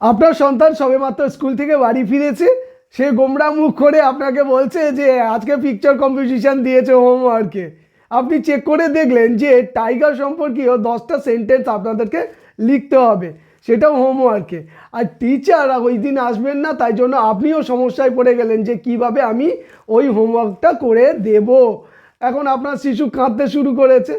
আপনার সন্তান সবেমাত্র স্কুল থেকে বাড়ি ফিরেছে, সে গোমরা মুখ করে আপনাকে বলছে যে, আজকে পিকচার কম্পিটিশান দিয়েছে হোমওয়ার্কে আপনি চেক করে দেখলেন যে টাইগার সম্পর্কীয় দশটা সেন্টেন্স আপনাদেরকে লিখতে হবে, সেটাও হোমওয়ার্কে আর টিচার ওই দিন আসবেন না, তাই জন্য আপনিও সমস্যায় পড়ে গেলেন যে, কীভাবে আমি ওই হোমওয়ার্কটা করে দেব? এখন আপনার শিশু কাঁদতে শুরু করেছে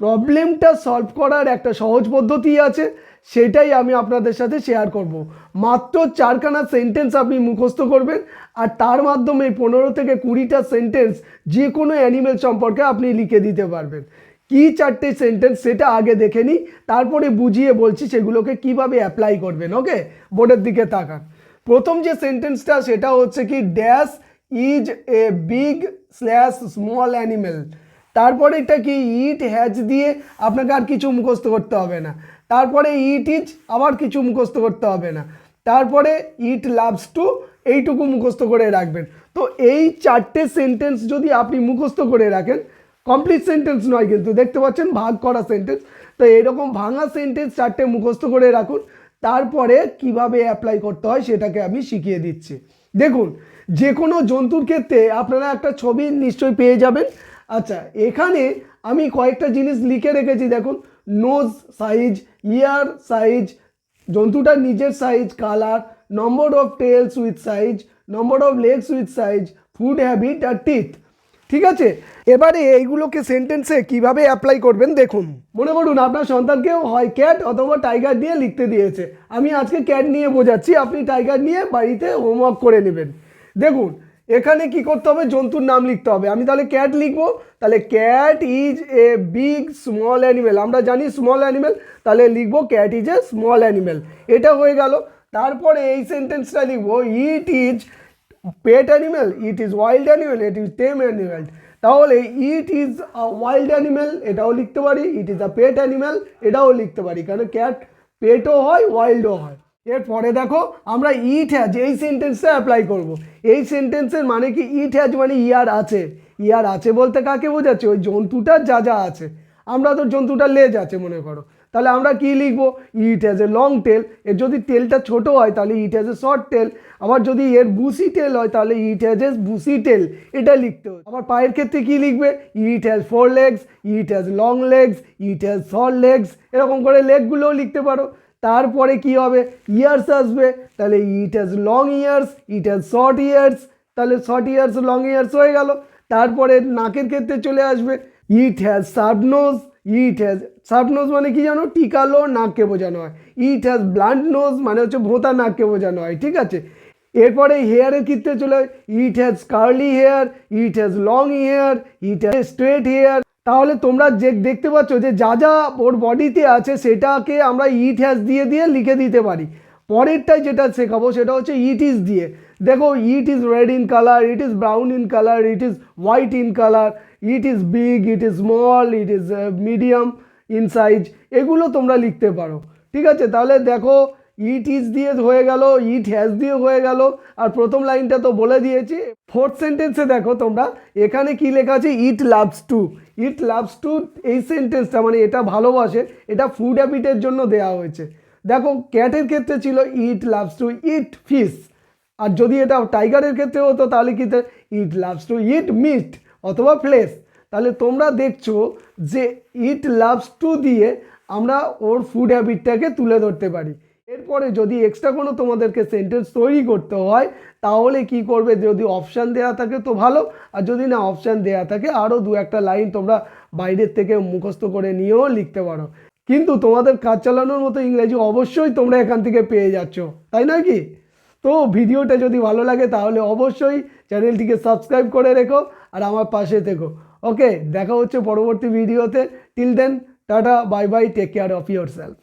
প্রবলেমটা সলভ করার একটা সহজ পদ্ধতি আছে, সেটাই আমি আপনাদের সাথে শেয়ার করব। মাত্র চারখানা সেন্টেন্স আপনি মুখস্থ করবেন, আর তার মাধ্যমে পনেরো থেকে কুড়িটা সেন্টেন্স যে কোনো অ্যানিমেল সম্পর্কে আপনি লিখে দিতে পারবেন। কি চারটে সেন্টেন্স সেটা আগে দেখে নিই, তারপরে বুঝিয়ে বলছি সেগুলোকে কীভাবে অ্যাপ্লাই করবেন ওকে বোর্ডের দিকে তাকান। প্রথম যে সেন্টেন্সটা সেটা হচ্ছে কি dash is a big slash small animal তারপরে এটা কি ইট হ্যাজ দিয়ে আপনাকে আর কিছু মুখস্থ করতে হবে না। তারপরে ইট ইজ, আবার কিছু মুখস্থ করতে হবে না। তারপরে ইট লাভস টু, এইটুকু মুখস্থ করে রাখবেন। তো এই চারটে সেন্টেন্স যদি আপনি মুখস্থ করে রাখেন কমপ্লিট সেন্টেন্স নয় কিন্তু, দেখতে পাচ্ছেন ভাগ করা সেন্টেন্স তো এরকম ভাঙা সেন্টেন্স চারটে মুখস্থ করে রাখুন। তারপরে কীভাবে অ্যাপ্লাই করতে হয় সেটাকে আমি শিখিয়ে দিচ্ছি। দেখুন যে কোনো জন্তুর ক্ষেত্রে আপনারা একটা ছবি নিশ্চয়ই পেয়ে যাবেন। আচ্ছা এখানে আমি কয়েকটা জিনিস লিখে রেখেছি, দেখুন নোজ সাইজ ইয়ার সাইজ জন্তুটার নিজের size colour number of tails with size number of legs with size food habit R teeth ঠিক আছে? এবারে এইগুলোকে সেন্টেন্সে কীভাবে অ্যাপ্লাই করবেন দেখুন। মনে করুন, আপনার সন্তানকেও হয় ক্যাট অথবা টাইগার নিয়ে লিখতে দিয়েছে। আমি আজকে ক্যাট নিয়ে বোঝাচ্ছি, আপনি টাইগার নিয়ে বাড়িতে হোমওয়ার্ক করে নেবেন। দেখুন এখানে কি করতে হবে? জন্তুর নাম লিখতে হবে। আমি তাহলে ক্যাট লিখব। তাহলে cat is a big small animal আমরা জানি স্মল অ্যানিমেল তাহলে লিখব cat is a small animal এটা হয়ে গেল। তারপরে এই সেন্টেন্সটা লিখব it is pet animal it is wild animal it is tame animal তাহলে it is a wild animal এটাও লিখতে পারি। ইট ইজ আ পেট অ্যানিমেল এটাও লিখতে পারি। কারণ ক্যাট পেটও হয় ওয়াইল্ডও হয়। এরপরে দেখো, আমরা ইট হ্যাজ এই সেন্টেন্সে অ্যাপ্লাই করব। এই সেন্টেন্সের মানে কি? ইট হ্যাজ মানে ইয়ার আছে। ইয়ার আছে বলতে কাকে বোঝাচ্ছে? ওই জন্তুটার যা যা আছে। আমরা তো জন্তুটার লেজ আছে, মনে করো। তাহলে আমরা কি লিখব? It has a long tail এর যদি টেলটা ছোট হয়, তাহলে it has a short tail আবার যদি এর বুসি টেল হয়, তাহলে ইট হ্যাজ এ বুসি টেল এটা লিখতে হবে। আবার পায়ের ক্ষেত্রে কি লিখবে? It has four legs it has long legs it has short legs এরকম করে লেগগুলোও লিখতে পারো। তারপরে কি হবে? ইয়ার্স আসবে। তাহলে it has long ears it has short ears তাহলে শর্ট ইয়ার্স লং ইয়ার্স হয়ে গেল। তারপরে নাকের ক্ষেত্রে চলে আসবে। ইট হ্যাজ সাবনোজ ইট হ্যাজ সাবনোজ মানে কি জানো? টিকালো নাককে বোঝানো হয়। ইট হ্যাজ ব্লান্ট নোজ মানে হচ্ছে ভোঁতা নাককে বোঝানো হয়। ঠিক আছে? এরপরে হেয়ারের ক্ষেত্রে চলে it has curly hair it has long hair it has straight hair তাহলে তোমরা যে দেখতে পাচ্ছ যে যা যা ওর বডিতে আছে, সেটাকে আমরা ইট হ্যাজ দিয়ে দিয়ে লিখে দিতে পারি। পরেরটাই যেটা শেখাবো সেটা হচ্ছে ইট ইজ দিয়ে। দেখো it is red in colour it is brown in colour it is white in colour it is big it is small it is medium in size এগুলো তোমরা লিখতে পারো। ঠিক আছে? তাহলে দেখো ইট ইজ দিয়ে হয়ে গেল, ইট হ্যাজ দিয়ে হয়ে গেল। আর প্রথম লাইনটা তো বলে দিয়েছি। ফোর্থ সেন্টেন্সে দেখো তোমরা, এখানে কি লেখা আছে? It loves to it loves to এই সেন্টেন্সটা মানে এটা ভালোবাসে, এটা ফুড হ্যাবিটের জন্য দেওয়া হয়েছে। দেখো ক্যাটের ক্ষেত্রে ছিল it loves to eat fish আর যদি এটা টাইগারের ক্ষেত্রে হতো, তাহলে কি it loves to eat meat অথবা ফ্লেশ তাহলে তোমরা দেখছ যে ইট লাভস টু দিয়ে আমরা ওর ফুড হ্যাবিটটাকে তুলে ধরতে পারি। এরপরে যদি এক্সট্রা কোনো তোমাদেরকে সেন্টেন্স তৈরি করতে হয়, তাহলে কি করবে? যদি অপশান দেওয়া থাকে তো ভালো, আর যদি না অপশান দেওয়া থাকে আরও দু একটা লাইন তোমরা বাইরের থেকে মুখস্থ করে নিয়েও লিখতে পারো। কিন্তু তোমাদের কাজ চালানোর মতো ইংরেজি অবশ্যই তোমরা এখান থেকে পেয়ে যাচ্ছ, তাই নয় কি? তো ভিডিওটা যদি ভালো লাগে, তাহলে অবশ্যই চ্যানেলটিকে সাবস্ক্রাইব করে রেখো আর আমার পাশে থেকো। ওকে দেখা হচ্ছে পরবর্তী ভিডিওতে till then tata bye bye take care of yourself